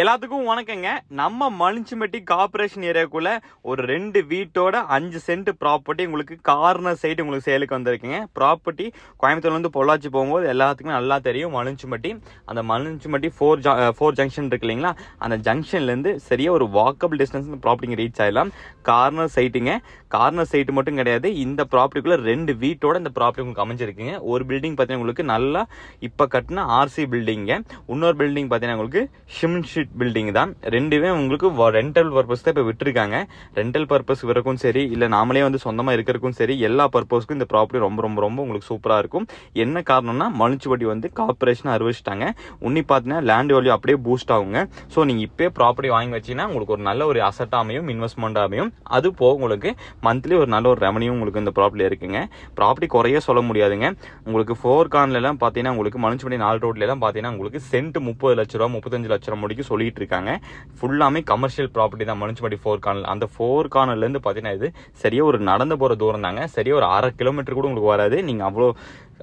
எல்லாத்துக்கும் வணக்கங்க. நம்ம மலிஞ்சிமெட்டி கார்பரேஷன் ஏரியாக்குள்ள ஒரு ரெண்டு வீட்டோட அஞ்சு சென்ட் ப்ராப்பர்ட்டி உங்களுக்கு கார்னர் சைடு உங்களுக்கு சேலுக்கு வந்திருக்குங்க. ப்ராப்பர்ட்டி கோயம்புத்தூர்லேருந்து பொள்ளாச்சி போகும்போது எல்லாத்துக்குமே நல்லா தெரியும். மலிஞ்சிமெட்டி அந்த மலிஞ்சிமெட்டி ஃபோர் ஃபோர் ஜங்ஷன் இருக்கு இல்லைங்களா? அந்த ஜங்ஷன்லேருந்து சரியாக ஒரு வாக்கபிள் டிஸ்டன்ஸ் இந்த ப்ராப்பர்ட்டிங்க ரீச் ஆயிடலாம். கார்னர் சைட்டுங்க கார்னர் சைட்டு மட்டும் கிடையாது. இந்த ப்ராப்பர்ட்டிக்குள்ளே ரெண்டு வீட்டோட இந்த ப்ராப்பர்ட்டி உங்களுக்கு அமைஞ்சிருக்குங்க. ஒரு பில்டிங் பார்த்தீங்கன்னா உங்களுக்கு நல்லா இப்போ கட்டின ஆர்சி பில்டிங்க இன்னொரு பில்டிங் பார்த்தீங்கன்னா உங்களுக்கு ஷிம் ஷீட் பில்டிங் தான். ரெண்டுமே உங்களுக்கு ரெண்டல் பர்பஸ் தான் இப்போ விட்டுருக்காங்க. ரெண்டல் பர்பஸ் வரைக்கும் சரி இல்லை நாமளே வந்து சொந்தமாக இருக்கிறக்கும் சரி எல்லா பர்பஸ்க்கும் இந்த ப்ராப்பர்ட்டி ரொம்ப ரொம்ப ரொம்ப உங்களுக்கு சூப்பராக இருக்கும். என்ன காரணம்னா மலிச்சுவட்டி வந்து கார்பரேஷன் அறிவிச்சிட்டாங்க. உன்னி பார்த்தீங்கன்னா லேண்ட் வேல்யூ அப்படியே பூஸ்ட் ஆகுங்க. ஸோ நீங்கள் இப்போ ப்ராப்பர்ட்டி வாங்கி வச்சீங்கன்னா உங்களுக்கு ஒரு நல்ல ஒரு அசட் அமையும் இன்வெஸ்ட்மெண்ட் அமையும் அது போக உங்களுக்கு மந்த்லி ஒரு நல்ல ஒரு ரெவன்யூ உங்களுக்கு இந்த ப்ராப்பர்ட்டி இருக்குங்க. ப்ராப்பர்ட்டி குறைய சொல்ல முடியாதுங்க. உங்களுக்கு ஃபோர் கார்ன்லாம் பார்த்தீங்கன்னா உங்களுக்கு மனுச்சுப்படி நாலு ரோட்லாம் பார்த்தீங்கன்னா உங்களுக்கு சென்ட் முப்பது லட்ச ரூபா முப்பத்தஞ்சு லட்ச ரூபா முடிக்கும் சொல்லிட்டு இருக்காங்க ஃபுல்லாமே கமர்ஷியல் ப்ராப்பர்ட்டி தான். மனுச்சுப்படி ஃபோர் கார்னல் அந்த ஃபோர் கார்னர்லேருந்து பார்த்தீங்கன்னா இது சரியாக ஒரு நடந்து போகிற தூரம் தாங்க சரியா ஒரு அரை கிலோமீட்டர் கூட உங்களுக்கு வராது. நீங்கள் அவ்வளோ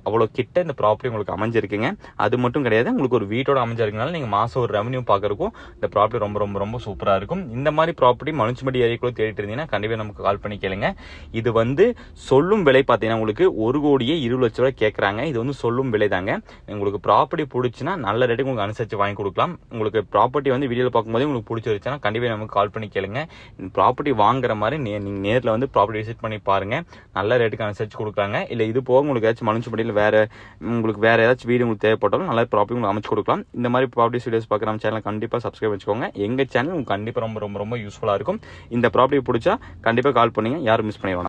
அவ்வளோ கிட்ட இந்த ப்ராப்பர்ட்டி உங்களுக்கு அமைஞ்சிருக்குங்க. அது மட்டும் கிடையாது உங்களுக்கு ஒரு வீட்டோட அமைஞ்சிருக்கனால நீங்கள் மாதம் ஒரு ரெவன்யூ பார்க்குறக்கும் இந்த ப்ராப்பர்ட்டி ரொம்ப ரொம்ப ரொம்ப சூப்பராக இருக்கும். இந்த மாதிரி ப்ராப்பர்ட்டி மனுச்சுமடி ஏரியாக்குள்ள தேடிட்டு இருந்தீங்கன்னா கண்டிப்பாக நமக்கு கால் பண்ணி கேளுங்க. இது வந்து சொல்லும் விலை பார்த்தீங்கன்னா உங்களுக்கு ஒரு கோடியே இருபது லட்ச ரூபாய் கேட்குறாங்க இது வந்து சொல்லும் விலை தாங்க. உங்களுக்கு ப்ராப்பர்ட்டி பிடிச்சினா நல்ல ரேட்டுக்கு உங்களுக்கு அனுசரித்து வாங்கி கொடுக்கலாம். உங்களுக்கு ப்ராப்பர்ட்டி வந்து வீடியோவில் பார்க்கும்போது உங்களுக்கு பிடிச்சிருச்சுன்னா கண்டிப்பாக நமக்கு கால் பண்ணி கேளுங்க. ப்ராப்பர்ட்டி வாங்குற மாதிரி நே நீங்கள் நேரில் வந்து ப்ராப்பர்ட்டி விசிட் பண்ணி பாருங்கள் நல்ல ரேட்டுக்கு அனுசரித்து கொடுக்குறாங்க. இல்லை இது போக உங்களுக்கு ஏதாச்சும் மனுச்சுப்படியில் வேற உங்களுக்கு வேறு ஏதாச்சும் வீடு உங்களுக்கு தேவைப்பட்டாலும் நல்ல ப்ராப்பர்ட்டி உங்களுக்கு அமைச்சு கொடுக்கலாம். இந்த மாதிரி ப்ராப்பர்ட்டி வீடியோஸ் பார்க்குற நம்ம சேனல் கண்டிப்பாக சப்ஸ்கிரைப் வச்சுக்கோங்க. எங்கள் சேனல் உங்களுக்கு கண்டிப்பாக ரொம்ப ரொம்ப ரொம்ப யூஸ்ஃபுல்லாக இருக்கும். இந்த ப்ராப்பர்ட்டி பிடிச்சா கண்டிப்பாக கால் பண்ணுங்கள் யாரும் மிஸ் பண்ணிடுவாங்க